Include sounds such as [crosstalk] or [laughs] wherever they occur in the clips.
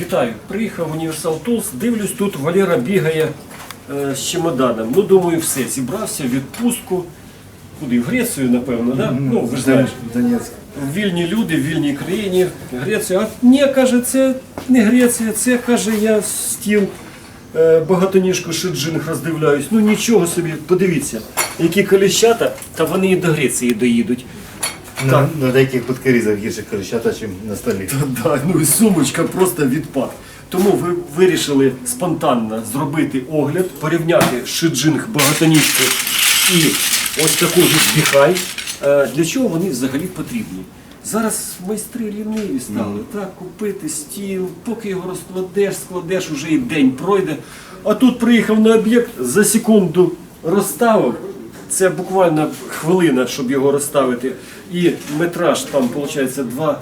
Вітаю, приїхав в Універсал Тулс, дивлюсь, тут Валера бігає е, з чемоданом. Ну, думаю, все, зібрався, відпустку. Куди? В Грецію, напевно, да? Ну, ви ж знаєте. Донецьк. Вільні люди, в вільній країні, Греція. А ні, каже, це не Греція, це каже, я стіл е, багатоніжку шиджинг роздивляюсь. Ну нічого собі, подивіться, які коліщата, та вони і до Греції доїдуть. На, на деяких подкорізах гірше корищата, ніж на столі. Да, ну і сумочка просто відпад. Тому ви вирішили спонтанно зробити огляд, порівняти шиджинг багатоніжку і ось таку ж біхай. Е, Для чого вони взагалі потрібні? Зараз майстри ліниві стали, так, купити стіл, поки його розкладеш, складеш, уже і день пройде. А тут приїхав на об'єкт, за секунду розставив. Це буквально хвилина, щоб його розставити. І метраж там, виходить, 2,30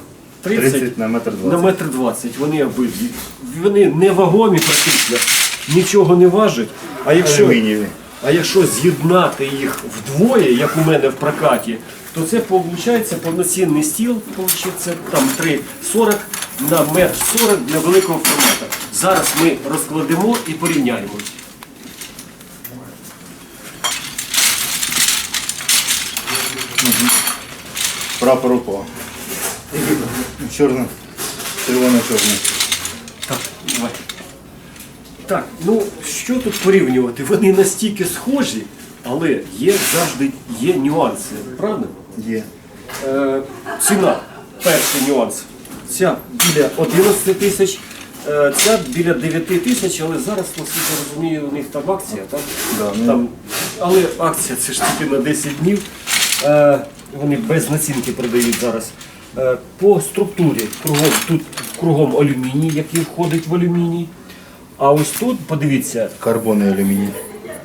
30 на метр на 20. метр 20. Вони обидві. Вони невагомі практично, нічого не важать. А якщо, Алюмінієві. а якщо з'єднати їх вдвоє, як у мене в прокаті, то це виходить повноцінний стіл, виходить, там 3,40 на метр 40 для великого формату. Зараз ми розкладемо і порівняємо. Прапор УПА. Чорно, червоно-чорний. Так, давай. Так, ну що тут порівнювати? Вони настільки схожі, але є завжди є нюанси, правда? Є. Е, ціна, перший нюанс. Ця біля 11 тисяч, е, ця біля 9 тисяч, але зараз, наскільки я розумію, у них там акція, так? Да, ну- там, але акція це ж тільки на 10 днів. Е, вони без націнки продають зараз. Е, по структурі кругом, тут кругом алюміній, який входить в алюміній. А ось тут, подивіться, Карбон і алюміній.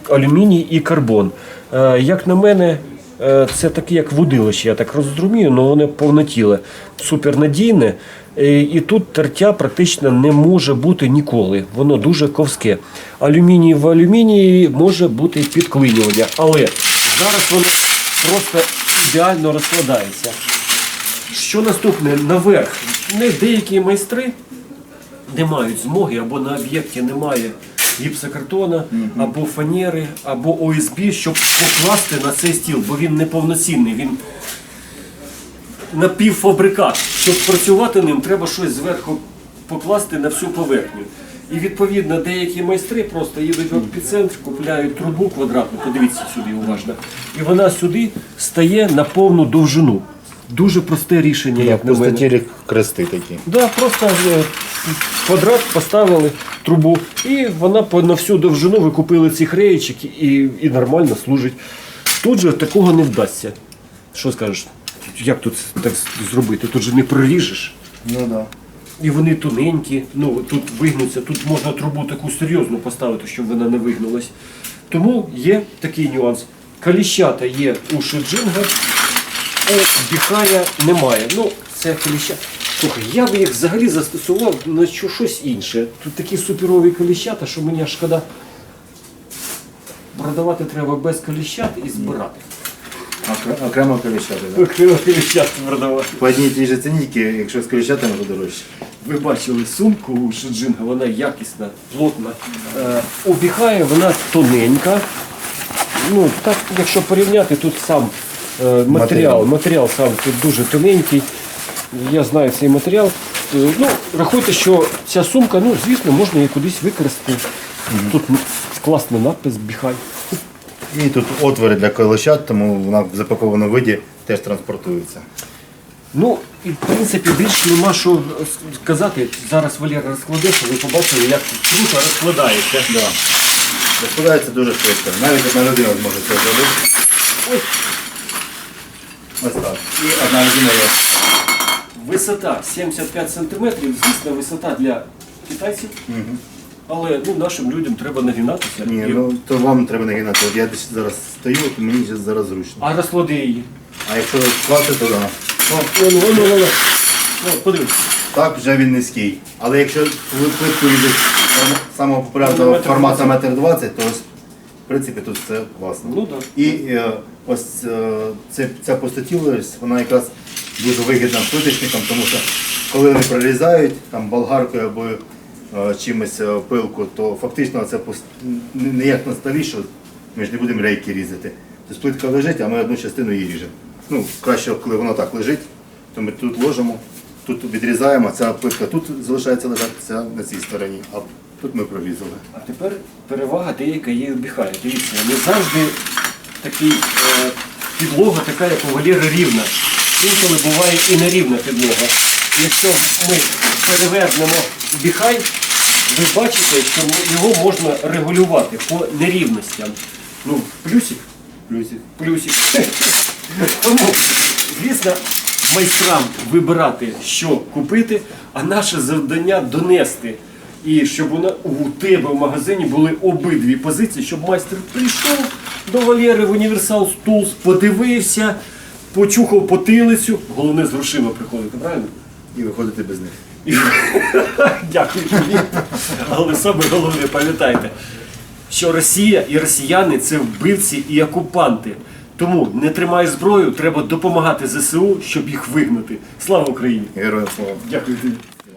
алюміній і карбон. Е, Як на мене, е, це таке як водилище, я так розумію, але воно повнотіле, супернадійне. Е, І тут тертя практично не може бути ніколи. Воно дуже ковське. Алюміній в алюмінії може бути підклинювання, але зараз воно просто ідеально розкладається. Що наступне наверх? Не деякі майстри не мають змоги, або на об'єкті немає гіпсокартона, або фанери, або ОСБ, щоб покласти на цей стіл, бо він неповноцінний, він напівфабрикат. Щоб працювати ним, треба щось зверху покласти на всю поверхню. І відповідно деякі майстри просто їдуть в епіцентр, купляють трубу квадратну, подивіться сюди уважно, і вона сюди стає на повну довжину. Дуже просте рішення, як на мене. Пустотілі крести такі. Да, просто е, квадрат поставили трубу, і вона по- на всю довжину ви купили ці хреєчики і, і нормально служить. Тут же такого не вдасться. Що скажеш? Як тут так зробити? Тут же не проріжеш. Ну так. Да. І вони тоненькі, ну тут вигнуться, тут можна трубу таку серйозну поставити, щоб вона не вигнулась. Тому є такий нюанс. Каліщата є у шиджинга, у біхая немає. Ну, це каліща. Слухай, я би їх взагалі застосував на щось інше. Тут такі суперові каліщата, що мені шкода. Продавати треба без каліщат і збирати. Окре- Окремо коліщати, так? Окремо каліщат продавати. По одній тій же ціні, якщо з коліщатами, то дорожче. Ви бачили сумку у Шиджинга, вона якісна, плотна. Е, у вона тоненька. Ну, так, якщо порівняти, тут сам е, матеріал, Матеріал. матеріал сам тут дуже тоненький. Я знаю цей матеріал. Е, ну, рахуйте, що ця сумка, ну, звісно, можна її кудись використати. Тут класний надпис Біхай. І тут отвори для колощат, тому вона в запакованому виді теж транспортується. Ну, і в принципі більш нема що сказати. Зараз Валера розкладе, щоб ви побачили, як круто розкладається. Да. Розкладається дуже швидко. Навіть одна людина зможе це зробити. Ось Ось так. І одна людина є. Висота 75 см, звісно, висота для китайців. Але ну, нашим людям треба нагинатися. Ні, І- ну то вам треба нагинати. От я десь зараз стою, то мені зараз- зараз зручно. А розклади її. А якщо скласти, то да. О, ну, ну, ну, ну. О, подивись. Так вже він низький. Але якщо плитку від самого Ну, популярного метр формату двадцять. метр 20, то ось, в принципі тут все класно. Ну, да. І е, ось е, це, ця пустотілость, вона якраз дуже вигідна плиточникам, тому що коли вони прорізають там болгаркою або чимось е, пилку, то фактично це не як на столі, що ми ж не будемо рейки різати. Тобто плитка лежить, а ми одну частину її ріжемо. Ну, краще, коли воно так лежить, то ми тут ложимо, тут відрізаємо, ця плитка тут залишається лежати, ця на цій стороні, а тут ми прорізали. А тепер перевага деяка є у Біхарі. Дивіться, не завжди такий, е, підлога така, як у Валєри рівна. Інколи буває і нерівна підлога. Якщо ми перевернемо біхай, ви бачите, що його можна регулювати по нерівностям. Ну, плюсик, Плюсик. плюсик. [laughs] Тому, звісно, майстрам вибирати, що купити, а наше завдання донести. І щоб у, у тебе в магазині були обидві позиції, щоб майстер прийшов до Валєри в Універсал Стулс, подивився, почухав потилицю. Головне з грошима приходити, правильно? І виходити без них. [laughs] Дякую. Але саме головне, пам'ятайте, що Росія і росіяни це вбивці і окупанти. Тому не тримай зброю, треба допомагати ЗСУ, щоб їх вигнати. Слава Україні! Героям слава. Дякую тобі.